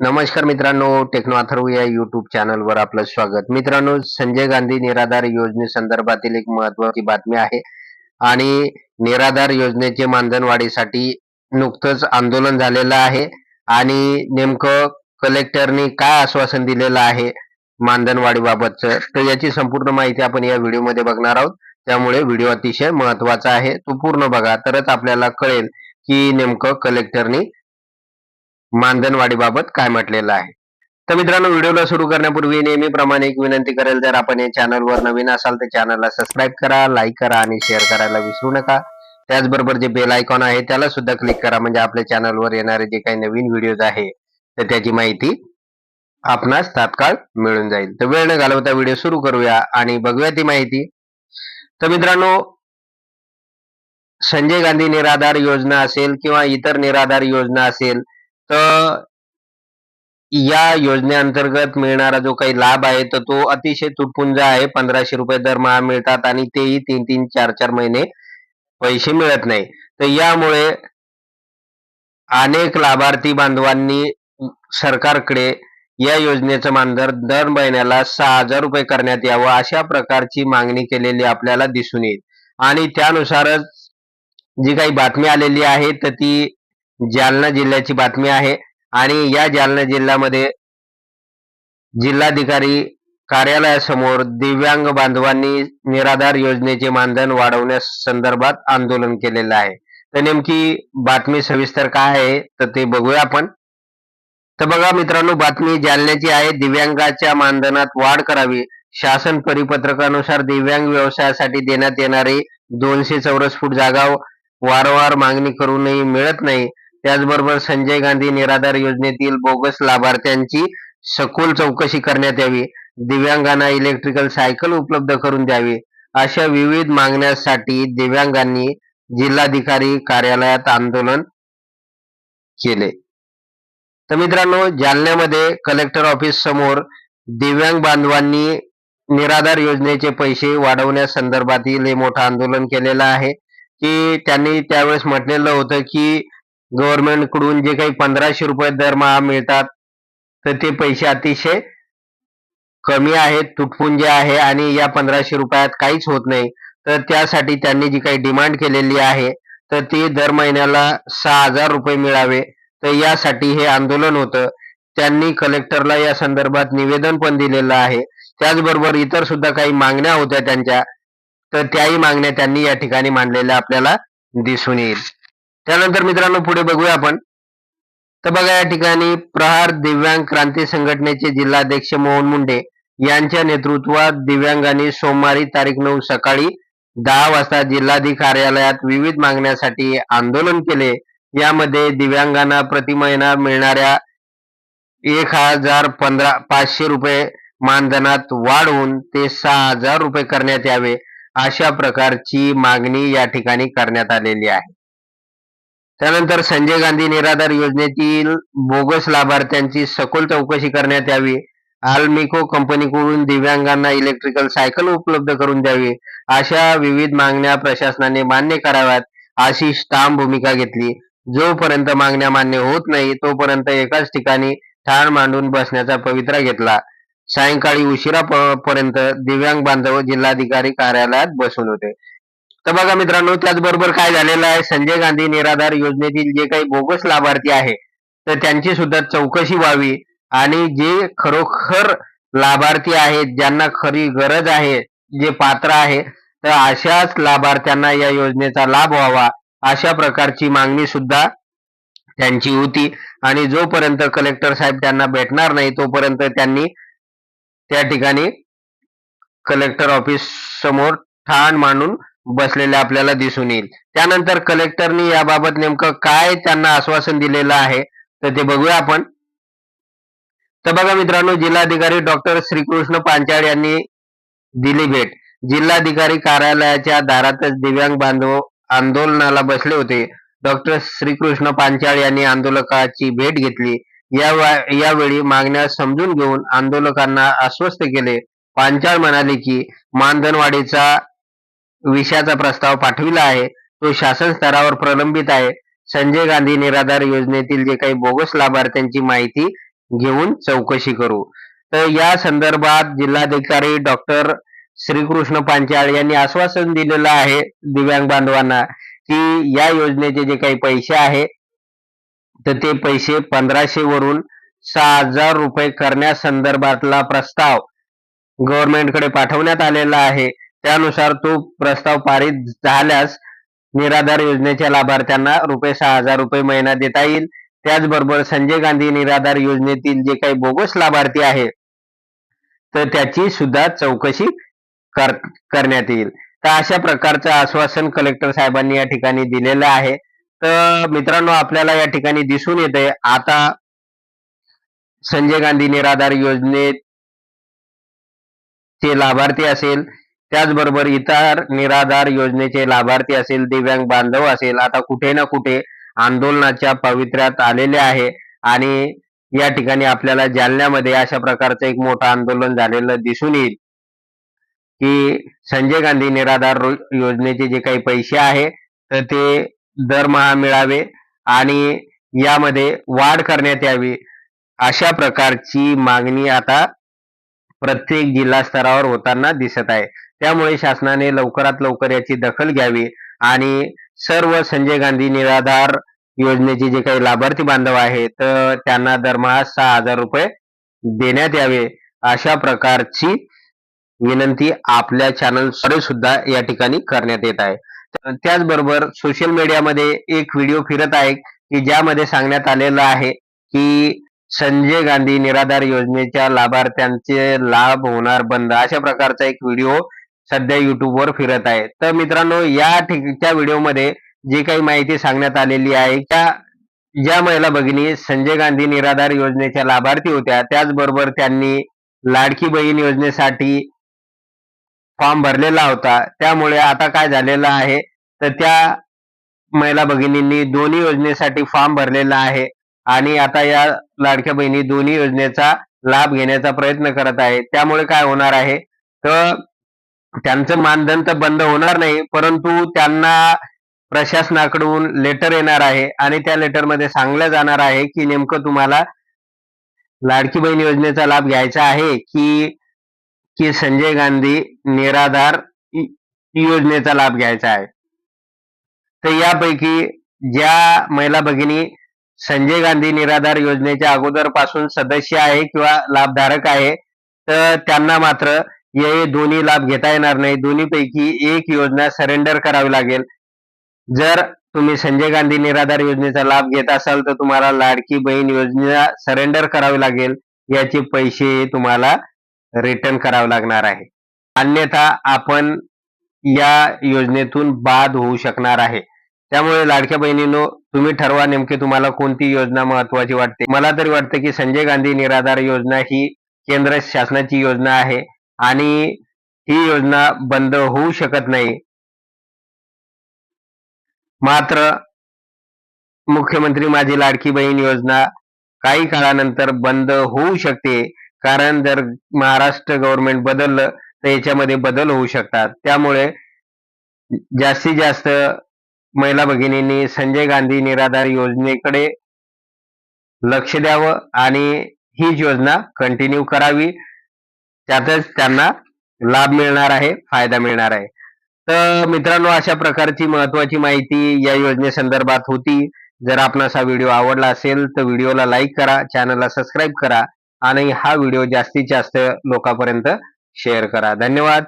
नमस्कार मित्रांनो टेक्नो अथर्व या युट्यूब चॅनलवर आपलं स्वागत. मित्रांनो संजय गांधी निराधार योजनेसंदर्भातील एक महत्वाची बातमी आहे. आणि निराधार योजनेचे मानधनवाढीसाठी नुकतंच आंदोलन झालेलं आहे. आणि नेमकं कलेक्टरनी काय आश्वासन दिलेलं आहे मानधनवाढीबाबतचं तर याची संपूर्ण माहिती आपण या व्हिडिओमध्ये बघणार आहोत. त्यामुळे व्हिडिओ अतिशय महत्त्वाचा आहे. तो पूर्ण बघा तरच आपल्याला कळेल की नेमकं कलेक्टरनी मानधन वाढीबाबत काय म्हटलेलं आहे? तर मित्रांनो व्हिडिओला सुरू करण्यापूर्वी नेहमीप्रमाणे एक विनंती करेल जर आपण या चॅनलवर नवीन असाल तर चॅनलला सबस्क्राईब करा लाईक करा आणि शेअर करायला विसरू नका. त्याचबरोबर जे बेल आयकॉन आहे त्याला सुद्धा क्लिक करा म्हणजे आपल्या चॅनलवर येणारे जे काही नवीन व्हिडिओज आहे तर त्याची माहिती आपणास तात्काळ मिळून जाईल. तर वेळ न घालवता व्हिडिओ सुरू करूया आणि बघूया ती माहिती. तर मित्रांनो संजय गांधी निराधार योजना असेल किंवा इतर निराधार योजना असेल तर या योजनेअंतर्गत मिळणारा जो काही लाभ आहे तर तो अतिशय तुटपुंज आहे. पंधराशे रुपये दरमहा मिळतात आणि तेही तीन तीन चार चार महिने पैसे मिळत नाही. तर यामुळे अनेक लाभार्थी बांधवांनी सरकारकडे या योजनेचं मानधन दर महिन्याला सहा हजार रुपये करण्यात यावं अशा प्रकारची मागणी केलेली आपल्याला दिसून येईल. आणि त्यानुसारच जी काही बातमी आलेली आहे तर ती जालना जिल्ह्याची बातमी आहे. आणि या जालना जिल्ह्यामध्ये जिल्हाधिकारी कार्यालयासमोर दिव्यांग बांधवांनी निराधार योजनेचे मानधन वाढवण्यास संदर्भात आंदोलन केलेलं आहे. तर नेमकी बातमी सविस्तर काय आहे तर ते बघूया आपण. तर बघा मित्रांनो बातमी जालन्याची आहे. दिव्यांगाच्या मानधनात वाढ करावी. शासन परिपत्रकानुसार दिव्यांग व्यवसायासाठी देण्यात येणारी दोनशे चौरस फूट जागा वारंवार मागणी करूनही मिळत नाही. त्याचबरोबर संजय गांधी निराधार योजनेतील बोगस लाभार्थ्यांची सखोल चौकशी करण्यात यावी. दिव्यांगांना इलेक्ट्रिकल सायकल उपलब्ध करून द्यावी. अशा विविध मागण्यांसाठी दिव्यांगांनी जिल्हाधिकारी कार्यालयात आंदोलन केले. तर मित्रांनो जालन्यामध्ये कलेक्टर ऑफिस समोर दिव्यांग बांधवांनी निराधार योजनेचे पैसे वाढवण्यासंदर्भातील हे मोठं आंदोलन केलेलं आहे. की त्यांनी त्यावेळेस म्हटलेलं होतं की गव्हर्नमेंटकडून जे काही पंधराशे रुपये दरमहा मिळतात तर ते पैसे अतिशय कमी आहेत तुटपुंजे आहे आणि या पंधराशे रुपयात काहीच होत नाही. तर त्यासाठी त्यांनी जी काही डिमांड केलेली आहे तर ती दर महिन्याला सहा हजार रुपये मिळावे. तर यासाठी हे आंदोलन होतं. त्यांनी कलेक्टरला या संदर्भात निवेदन पण दिलेलं आहे. त्याचबरोबर इतर सुद्धा काही मागण्या होत्या त्यांच्या तर त्याही मागण्या त्यांनी या ठिकाणी मांडलेल्या आपल्याला दिसून येईल. त्यानंतर मित्रांनो पुढे बघूया आपण. तर बघा या ठिकाणी प्रहार दिव्यांग क्रांती संघटनेचे जिल्हाध्यक्ष मोहन मुंडे यांच्या नेतृत्वात दिव्यांगांनी सोमवारी तारीख नऊ सकाळी दहा वाजता जिल्हाधिकारी कार्यालयात विविध मागण्यासाठी आंदोलन केले. यामध्ये दिव्यांगांना प्रति महिना मिळणाऱ्या एक हजार पंधरा पाचशे रुपये मानधनात वाढवून ते सहा हजार रुपये करण्यात यावे अशा प्रकारची मागणी या ठिकाणी करण्यात आलेली आहे. त्यानंतर संजय गांधी निराधार योजनेतील बोगस लाभार्थ्यांची सखोल चौकशी करण्यात यावी. आल्मिको कंपनीकडून दिव्यांगांना इलेक्ट्रिकल सायकल उपलब्ध करून द्यावी अशा विविध मागण्या प्रशासनाने मान्य कराव्यात अशी ठाम भूमिका घेतली. जोपर्यंत मागण्या मान्य होत नाही तोपर्यंत एकाच ठिकाणी ठाण मांडून बसण्याचा पवित्रा घेतला. सायंकाळी उशिरा पर्यंत दिव्यांग बांधव जिल्हाधिकारी कार्यालयात बसून होते. तर बघा मित्रांनो त्याचबरोबर काय झालेलं आहे? संजय गांधी निराधार योजनेतील जे काही बोगस लाभार्थी आहे तर त्यांची सुद्धा चौकशी व्हावी. आणि जे खरोखर लाभार्थी आहेत ज्यांना खरी गरज आहे जे पात्र आहे तर अशाच लाभार्थ्यांना या योजनेचा लाभ व्हावा अशा प्रकारची मागणी सुद्धा त्यांची होती. आणि जोपर्यंत कलेक्टर साहेब त्यांना भेटणार नाही तोपर्यंत त्यांनी त्या ठिकाणी कलेक्टर ऑफिस समोर ठाण मांडून बसलेले आपल्याला दिसून येईल. त्यानंतर कलेक्टरनी याबाबत नेमकं काय त्यांना आश्वासन दिलेलं आहे तर ते बघूया आपण. तर बघा मित्रांनो जिल्हाधिकारी डॉक्टर श्रीकृष्ण पांचाळ यांनी दिली भेट. जिल्हाधिकारी कार्यालयाच्या दारातच दिव्यांग बांधव आंदोलनाला बसले होते. डॉक्टर श्रीकृष्ण पांचाळ यांनी आंदोलकाची भेट घेतली. या यावेळी मागण्या समजून घेऊन आंदोलकांना आश्वस्त केले. पांचाळ म्हणाले की मानधनवाढीचा विषयाचा प्रस्ताव पाठविला आहे. तो शासन स्तरावर प्रलंबित आहे. संजय गांधी निराधार योजनेतील जे काही बोगस लाभार्थ्यांची माहिती घेऊन चौकशी करू. तर या संदर्भात जिल्हाधिकारी डॉक्टर श्रीकृष्ण पांचाळ यांनी आश्वासन दिलेलं आहे दिव्यांग बांधवांना की या योजनेचे जे काही पैसे आहे तर ते पैसे पंधराशे वरून सहा हजार रुपये करण्यासंदर्भातला प्रस्ताव गव्हर्नमेंटकडे पाठवण्यात आलेला आहे. त्यानुसार तो प्रस्ताव पारित झाल्यास निराधार योजनेच्या लाभार्थ्यांना रुपये सहा हजार रुपये महिना देता येईल. त्याचबरोबर संजय गांधी निराधार योजनेतील जे काही बोगस लाभार्थी आहे तर त्याची सुद्धा चौकशी कर करण्यात येईल. तर अशा प्रकारचं आश्वासन कलेक्टर साहेबांनी या ठिकाणी दिलेलं आहे. तर मित्रांनो आपल्याला या ठिकाणी दिसून येते आता संजय गांधी निराधार योजनेत चे लाभार्थी असेल त्याचबरोबर इतर निराधार योजनेचे लाभार्थी असेल दिव्यांग बांधव असेल आता कुठे ना कुठे आंदोलनाच्या पवित्र्यात आलेले आहे. आणि या ठिकाणी आपल्याला जालन्यामध्ये अशा प्रकारचं एक मोठं आंदोलन झालेलं दिसून येईल. की संजय गांधी निराधार योजनेचे जे काही पैसे आहे तर ते दरमहा मिळावे आणि यामध्ये वाढ करण्यात यावी अशा प्रकारची मागणी आता प्रत्येक जिल्हा स्तरावर होताना दिसत आहे. त्यामुळे शासनाने लवकरात लवकर याची दखल घ्यावी आणि सर्व संजय गांधी निराधार योजनेचे जे काही लाभार्थी बांधव आहेत तर त्यांना दरमहा सहा हजार रुपये देण्यात यावे अशा प्रकारची विनंती आपल्या चॅनल सुद्धा या ठिकाणी करण्यात येत आहे. त्याचबरोबर सोशल मीडियामध्ये एक व्हिडिओ फिरत आहे की ज्यामध्ये सांगण्यात आलेलं आहे की संजय गांधी निराधार योजनेच्या लाभार्थ्यांचे लाभ होणार बंद अशा प्रकारचा एक व्हिडिओ सध्या युट्यूबवर फिरत आहे. तर मित्रांनो या ठिकाणच्या व्हिडिओमध्ये जी काही माहिती सांगण्यात आलेली आहे त्या ज्या महिला भगिनी संजय गांधी निराधार योजनेच्या लाभार्थी होत्या त्याचबरोबर त्यांनी लाडकी बहीण योजनेसाठी फॉर्म भरलेला होता. त्यामुळे आता काय झालेलं आहे तर त्या महिला भगिनींनी दोन्ही योजनेसाठी फॉर्म भरलेला आहे आणि आता या लाडक्या बहिणी दोन्ही योजनेचा लाभ घेण्याचा प्रयत्न करत आहे. त्यामुळे काय होणार आहे? तर त्यांचं मानधन तर बंद होणार नाही परंतु त्यांना प्रशासनाकडून लेटर येणार आहे आणि त्या लेटरमध्ये सांगलं जाणार आहे की नेमकं तुम्हाला लाडकी बहीण योजनेचा लाभ घ्यायचा आहे की की संजय गांधी निराधार योजनेचा लाभ घ्यायचा आहे. तर यापैकी ज्या महिला भगिनी संजय गांधी निराधार योजनेच्या अगोदरपासून सदस्य आहे किंवा लाभधारक आहे तर त्यांना मात्र हे दोन्ही लाभ घेता येणार नाही. दोन्ही पैकी एक योजना सरेंडर करावी लागेल. जर तुम्ही संजय गांधी निराधार योजनेचा लाभ घेत असाल तर तुम्हाला लाडकी बहीण योजना सरेंडर करावी लागेल. याचे पैसे तुम्हाला रिटर्न करावे लागणार आहे. अन्यथा आपण या योजनेतून बाद होऊ शकणार आहे. त्यामुळे लाडक्या बहिणीनो तुम्ही ठरवा नेमके तुम्हाला कोणती योजना महत्वाची वाटते. मला तरी वाटतं की संजय गांधी निराधार योजना ही केंद्र शासनाची योजना आहे. आणि ही योजना बंद होऊ शकत नाही. मात्र मुख्यमंत्री माझी लाडकी बहीण योजना काही काळानंतर बंद होऊ शकते. कारण जर महाराष्ट्र गव्हर्नमेंट बदललं तर याच्यामध्ये बदल होऊ शकतात. त्यामुळे जास्तीत जास्त महिला भगिनींनी संजय गांधी निराधार योजनेकडे लक्ष द्यावं आणि हीच योजना कंटिन्यू करावी. त्यातच त्यांना लाभ मिळणार आहे फायदा मिळणार आहे. तर मित्रांनो अशा प्रकारची महत्वाची माहिती या योजनेसंदर्भात होती. जर आपणास हा व्हिडिओ आवडला असेल तर व्हिडिओला लाईक करा चॅनलला सबस्क्राईब करा आणि हा व्हिडिओ जास्तीत जास्त लोकांपर्यंत शेअर करा. धन्यवाद.